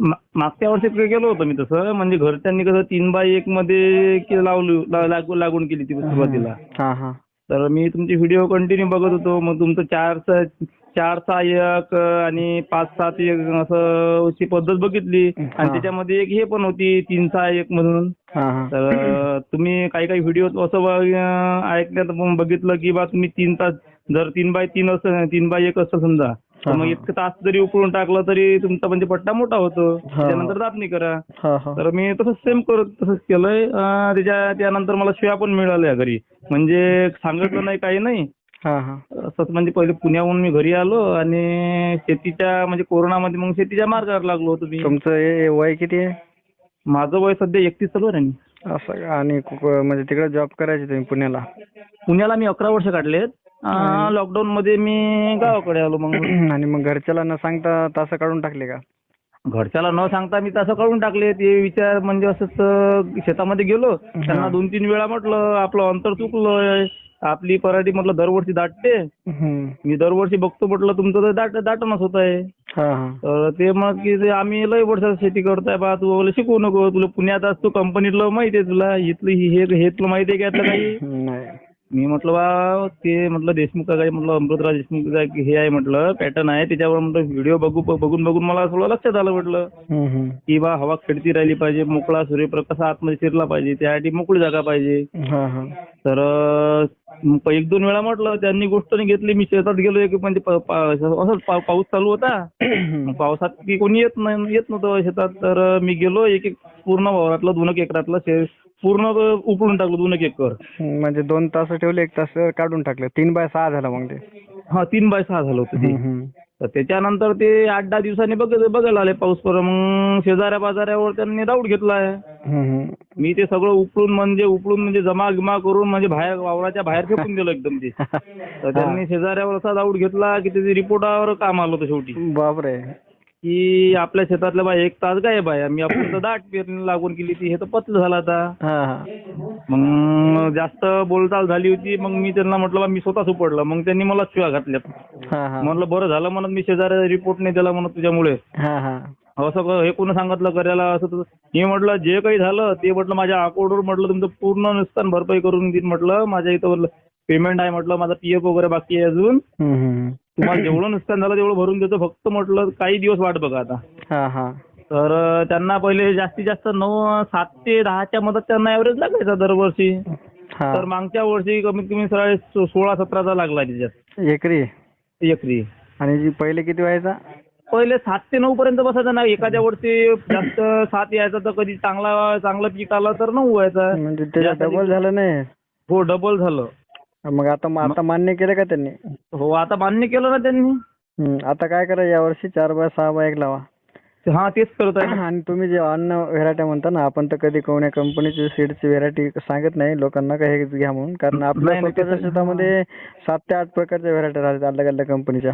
मा- मागच्या वर्षी काय केलं होतं मी तसं. म्हणजे घरच्यांनी कसं तीन बाय एक मध्ये के- लावली ला- लागू- लागून केली ती सुरुवातीला. हा हा. तर मी तुमचे व्हिडिओ कंटिन्यू बघत होतो. मग तुमचं चार स- चार सहा एक आणि पाच सात एक असं अशी पद्धत बघितली. आणि हा. त्याच्यामध्ये एक हे पण होती तीन सहा एक म्हणून. हा हा. तर तुम्ही काही काही व्हिडिओ असं ब- ऐकण्यात पण बघितलं की बा तुम्ही तीन तास जर तीन बाय तीन असं तीन बाय एक असं समजा तर मग. एक तास जरी उकळून टाकलं तरी तुमचा म्हणजे पट्टा मोठा होतो. त्याच्यानंतर दाबणी करा. तर मी तसंच सेम करत तसंच केलंय. त्याच्या त्यानंतर मला शिव्या पण मिळाल्या घरी. म्हणजे सांगितलं नाही काही नाही. असंच म्हणजे पहिले पुण्याहून मी घरी आलो आणि शेतीच्या म्हणजे कोरोनामध्ये मग शेतीच्या मार्गावर लागलो होतो मी. तुमचं वय किती आहे? माझं वय सध्या एकतीस चालू आहे असं? आणि म्हणजे तिकडे जॉब करायचे तुम्ही पुण्याला? पुण्याला मी अकरा वर्ष काढलेत. लॉकडाऊन मध्ये मी गावाकडे आलो मग. आणि मग घरच्याला न सांगता तास काढून टाकले का? घरच्याला न सांगता मी तसं काढून टाकले. ते विचार म्हणजे असंच शेतामध्ये गेलो. त्यांना दोन तीन वेळा म्हटलं आपलं अंतर चुकलंय. आपली पराठी म्हटलं दरवर्षी दाटते. मी दरवर्षी बघतो म्हटलं तुमचं तर दाट दाटणच होत आहे तर ते मग की आम्ही लय वर्ष शेती करताय बा तू शिकवू नको. तुला पुण्यात असतो कंपनीतलं माहिती आहे तुला इथलं ही- तुला माहिती आहे का काही? नाही. मी म्हटलं बा ते म्हटलं देशमुख काय म्हटलं अमृतराव देशमुख काय हे आहे म्हटलं पॅटर्न आहे. त्याच्यावर म्हटलं व्हिडिओ बघू बघून बघून मला थोडं लक्षात आलं म्हटलं. की बा हवा खेळती राहिली पाहिजे मोकळा सूर्यप्रकाश आतमध्ये शिरला पाहिजे त्यासाठी मोकळी जागा पाहिजे. तर एक दोन वेळा म्हटलं त्यांनी गोष्ट नाही घेतली मी शेतात गेलो एक म्हणजे असंच पा- पाऊस चालू होता. पावसात की कोणी येत नाही येत नव्हतं शेतात. तर मी गेलो एक एक पूर्ण वावरातलं दोन एक एकरातलं पूर्ण उपळून टाकलं दोन एक एकर. म्हणजे दोन तास ठेवले एक तास काढून टाकले. तीन बाय सहा झाला मग ते. हा तीन बाय सहा झालं होतं ते. तर त्याच्यानंतर ते आठ दहा दिवसांनी बघ बघायला आले पाऊस पर मग शेजाऱ्या बाजाऱ्यावर त्यांनी डाऊट घेतलाय. मी ते सगळं उपळून म्हणजे उपळून म्हणजे जमा गिमा करून म्हणजे बाहेर वावराच्या बाहेर फेकून दिलं एकदम ते. तर त्यांनी शेजाऱ्यावर असा डाऊट घेतला की त्याची रिपोर्टावर काम आलं होतं शेवटी. बापरे. की आपल्या शेतातल्या बाय एक तास गायब आहे. मी आपण तर दाट पेरणी लागून केली ती. हे तर पतलं झालं आता. हा हा. मग जास्त बोलचाल झाली होती. मग मी त्यांना म्हटलं बा मी स्वतःच उपडलं मग त्यांनी मला हा हा. म्हटलं बरं झालं म्हणत मी शेजाऱ्या रिपोर्ट नाही दिला म्हणत तुझ्यामुळे. हा हा. असं क- हे कोणी सांगितलं करायला? असं तसं. मी म्हटलं जे काही झालं ते म्हटलं माझ्या अकाउंटवर म्हटलं तुमचं पूर्ण नुकसान भरपाई करून देईन म्हटलं. माझ्या इथं पेमेंट आहे म्हटलं माझा पीएफ वगैरे बाकी आहे अजून. तुम्हाला जेवढं नुकसान झालं तेवढं भरून देतो फक्त म्हटलं काही दिवस वाट बघा आता. हा हा. तर त्यांना पहिले जास्तीत जास्त नऊ सात ते दहाच्या मदत त्यांना ऍव्हरेज लागायचा दरवर्षी. तर मागच्या वर्षी कमीत कमी सगळे सो- सोळा सतराचा लागला त्याच्यात. एकरी. एकरी. आणि पहिले किती व्हायचा? पहिले सात ते नऊ पर्यंत बसायचा ना एखाद्या वर्षी जास्त सात यायचा तर कधी चांगला चांगलं पीक आलं तर नऊ व्हायचा. म्हणजे डबल झालं नाही. हो डबल झालं. मग आता आता मान्य केलं का त्यांनी? हो आता मान्य केलं ना त्यांनी. हम्म, आता काय करा यावर्षी चार बाय सहा बाय एक लावा. हा तेच करत आहे. आणि तुम्ही जे अन्न व्हेरायटी म्हणता ना आपण तर कधी कोण्या कंपनीची सीडची व्हेरायटी सांगत नाही लोकांना का हे घ्या म्हणून. कारण आपल्या नाही, नाही, स्वतःच्या तसं- शेतामध्ये सात ते आठ प्रकारच्या व्हेरायटी राहतात अलग अलग कंपनीच्या.